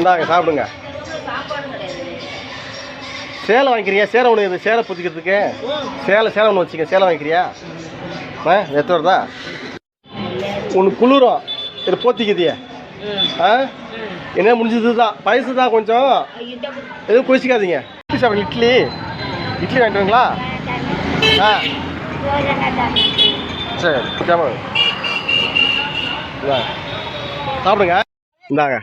இந்தாங்க சாப்பிடுங்க. சேலை வாங்கிக்கிறியா? சேலை ஒன்று இது சேலை புத்திக்கிறதுக்கு சேலை சேலை ஒன்று வச்சுக்க. சேலை வாங்கிக்கிறியா? ஆ எத்தனை வருதா? ஒன்று குளிரும். இது போத்திக்குதியே. ஆ? என்ன முடிஞ்சது தான் பயசு தான் கொஞ்சம். எதுவும் குளிச்சிக்காதீங்க. இட்லி சாப்பிடுங்க இட்லி. இட்லி வாங்கிட்டுங்களா ஆ. சரி சாப்பிடுங்க. இந்தாங்க.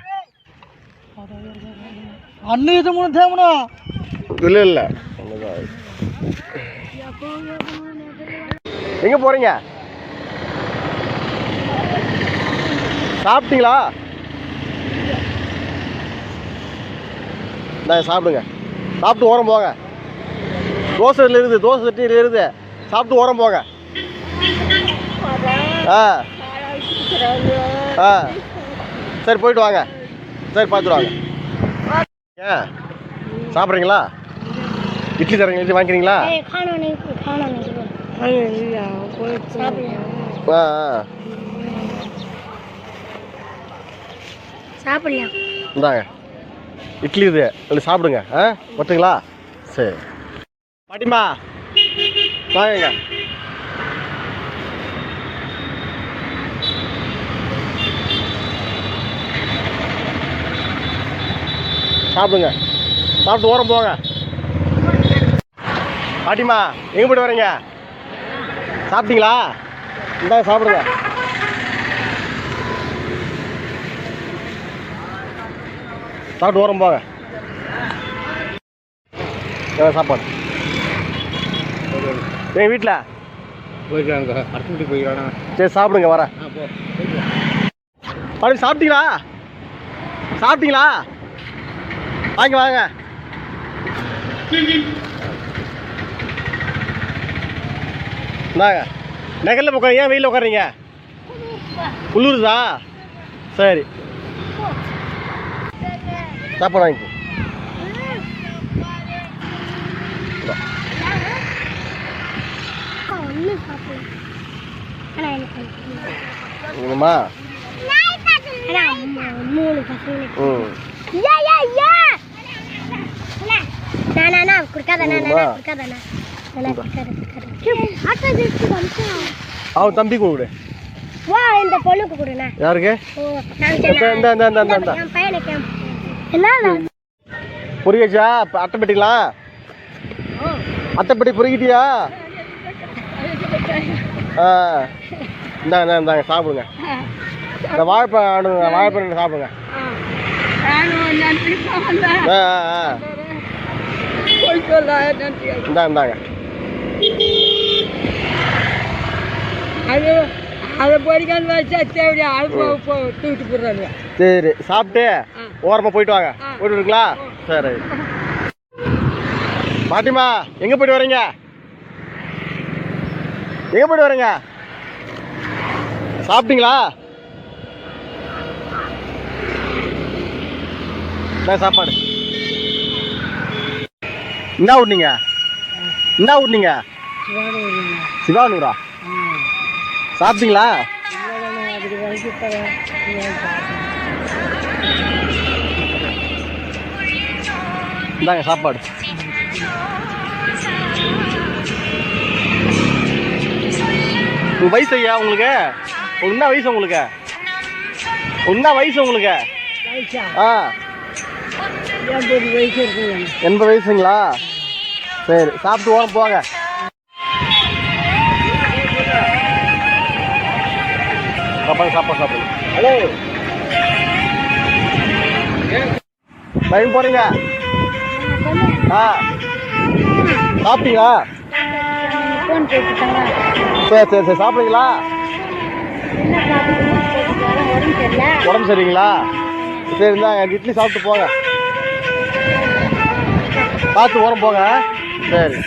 அண்ணன் இது மூணு தேவனா? இல்லை இல்லை. எங்கே போகிறீங்க சாப்பிட்டீங்களா? நான் சாப்பிடுங்க. சாப்பிட்டு ஓரம் போங்க. தோசை இருக்குது தோசை சட்டியில் இருக்குது. சாப்பிட்டு ஓரம் போங்க. ஆ. ஆ. சரி போயிட்டு வாங்க. சரி பார்த்துட்டு வாங்க. ஏன்? சாப்பிட்றீங்களா? இட்லி தரங்க இட்லி வாங்கிக்கிறீங்களா? ஆ சாப்பிடலாம் இந்தாங்க. இட்லி இது. இல்லை சாப்பிடுங்க ஆ? ஒத்துங்களா? சரி. பாட்டிமா வாங்க சாப்பிடுங்க. சாப்பிட்டு ஓரம் போங்க. பாட்டிமா எங்கே போய்ட்டு வரீங்க? சாப்பிட்டீங்களா? இந்தாங்க சாப்பிடுங்க. சாப்பிட்டு ஓரம் போங்க. சாப்பாடு. எங்கள் வீட்டில் போயிருக்காங்க அடுத்த வீட்டுக்கு போயிருக்காங்க சரி சாப்பிடுங்க வரேன். பாட்டி சாப்பிட்டீங்களா? சாப்பிட்டீங்களா? வாங்க வாங்க. இந்தாங்க. நகரில் உட்காரு ஏன் வெயிலில் உட்காருங்க குளிருதா சரி. சாப்பாடு வாங்கிக்கோ மூணு பசங்களுக்கு. ம். நான் குடுக்காத நான் அவன் தம்பி கூப்பிடு வா இந்த பொண்ணுக்கு கொடுண்ணா யாருக்கு இந்த இந்த இந்த இந்த என் பையனுக்கு என்ன புரியுச்சா இப்போ அட்டை பெட்டிங்களா அட்டைப்பெட்டி பொறுக்கிட்டியா ஆ இந்தாங்க சாப்பிடுங்க இந்த வாழைப்பழம் வாழைப்பழம் சாப்பிடுங்க ஆ ஆ ஆ இந்தா இந்தாங்க. அது அதை பொறிக்காந்து வச்சா தேவையா அழுப்பு தூக்கிட்டு போடுறாங்க சரி சாப்பிட்டு ஓரமாக போயிட்டு வாங்க. போயிட்டு வரீங்களா? சரி. பாட்டிமா எங்கே போயிட்டு வரீங்க? எங்கே போயிட்டு வரீங்க? சாப்பிட்டீங்களா? சாப்பாடு. என்ன விட்னீங்க என்ன விட்னீங்க சிவானூரா? சாப்பிட்டீங்களா? இந்தாங்க சாப்பாடு. உங்க வயசு ஐயா உங்களுக்கு? என்ன வயசு உங்களுக்கு? என்ன வயசு உங்களுக்கு? ஆ. எண்பது வயசுங்களா? சரி சாப்பிட்டு ஓரம் போங்க. சாப்பாடு சாப்பாடு சாப்பிடு. ஹலோ. டைம் போறீங்க? ஆ. சாப்பிட்டீங்களா? சரி சரி சரி சாப்பிடுங்களா உடம்பு சரிங்களா சரி இந்தாங்க இட்லி சாப்பிட்டு போங்க. பார்த்து ஓரம் போங்க. சரி